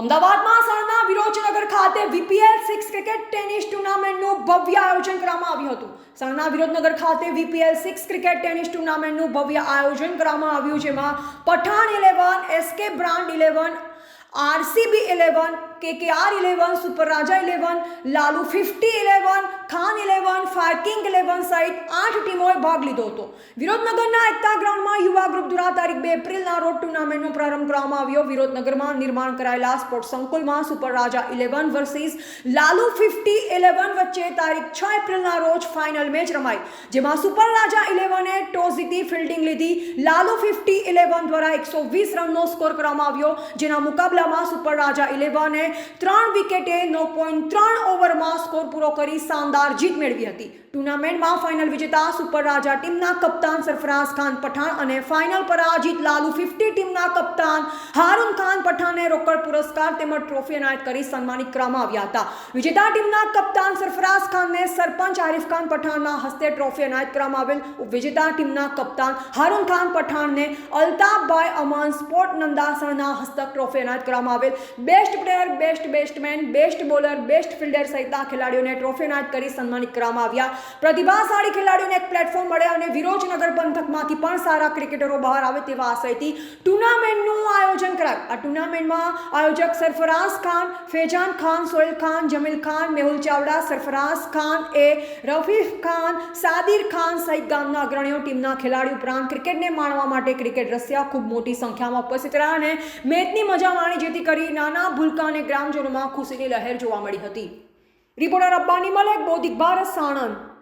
અમદાવાદમાં સાણના વિરોચનગર ખાતે VPL six cricket tennis ટુર્નામેન્ટનું ભવ્ય આયોજન કરવામાં આવ્યું હતું. સાણના વિરોધનગર ખાતે વીપીએલ સિક્સ ક્રિકેટ ટેનિસ ટુર્નામેન્ટનું ભવ્ય આયોજન કરવામાં આવ્યું, જેમાં Pathan eleven, SK brand eleven, RCB eleven, KKR eleven super Raja eleven, Lalu fifty eleven eleven eleven સહિત આઠ ટીમોએ ભાગ લીધો હતો. વિરોધનગરના એકતા ગ્રાઉન્ડમાં યુવા ગ્રુપ દ્વારા તારીખ બે એપ્રિલના રોડ ટુર્નામેન્ટનો પ્રારંભ કરવામાં આવ્યો. વિરોધનગરમાં નિર્માણ કરાયેલા સ્પોર્ટ્સ સંકુલમાં super Raja eleven versus Lalu fifty eleven વચ્ચે તારીખ છ એપ્રિલના રોજ ફાઇનલ મેચ રમાઈ, જેમાં સુપર રાજા ઇલેવને ટોસ જીતી ફિલ્ડિંગ લીધી. લાલુ ફિફ્ટી ઇલેવન દ્વારા એકસો વીસ રનનો સ્કોર કરવામાં આવ્યો, જેના મુકાબલામાં સુપર રાજા ઇલેવને ત્રણ વિકેટે નવ પોઈન્ટ ત્રણ ઓવરમાં સ્કોર પૂરો કરી શાનદાર જીત મેળવી હતી. ટુર્નામેન્ટમાં ફાઇનલ વિજેતા સુપર રાજા ટીમના કપ્તાન સરફરાઝ ખાન પઠાણ અને ફાઇનલ પરાજિત લાલુ ફિફ્ટી ટીમના કપ્તાન હારૂન ખાન પઠાણને રોકડ પુરસ્કાર તેમજ ટ્રોફી એનાયત કરી સન્માનિત કરવામાં આવ્યા હતા. વિજેતા ટીમના કપ્તાન સરફરાઝ ખાનને સરપંચ આરિફ ખાન પઠાણના હસ્તે ટ્રોફી એનાયત કરવામાં આવેલ. વિજેતા ટીમના કપ્તાન હારૂન ખાન પઠાણને અલ્તાફભાઈ અમાન સ્પોર્ટ નંદાસણના હસ્તક ટ્રોફી એનાયત કરવામાં આવેલ. Best player best batsman best bowler best fielder સહિતના ખેલાડીઓને ટ્રોફી એનાયત કરી સન્માનિત કરવામાં આવ્યા. પ્રતિભાશાળી ખેલાડીઓને એક પ્લેટફોર્મ મળે અને વિરોચનગર પંથકમાંથી પણ સારા ક્રિકેટરો બહાર આવે તેવા આશયથી ટુર્નામેન્ટનું આયોજન કરાયું આ ટુર્નામેન્ટમાં આયોજક સરફરાઝ ખાન, ફેજાન ખાન, સોહેલ ખાન, જમીલ ખાન, મેહુલ ચાવડા, સરફરાઝ ખાન એ રફીફ ખાન, સાદિર ખાન સહિત ગામના અગ્રણીઓ ટીમના ખેલાડી ઉપરાંત ક્રિકેટને માણવા માટે ક્રિકેટ રસિયા ખૂબ મોટી સંખ્યામાં ઉપસ્થિત રહ્યા અને મેચની મજા માણી જેથી કરી નાના ભૂલકા અને ગ્રામજનોમાં ખુશીની લહેર જોવા મળી હતી. રિપોર્ટર અબ્બાની મલેક, બૌદ્ધિક ભારત, સાણંદ.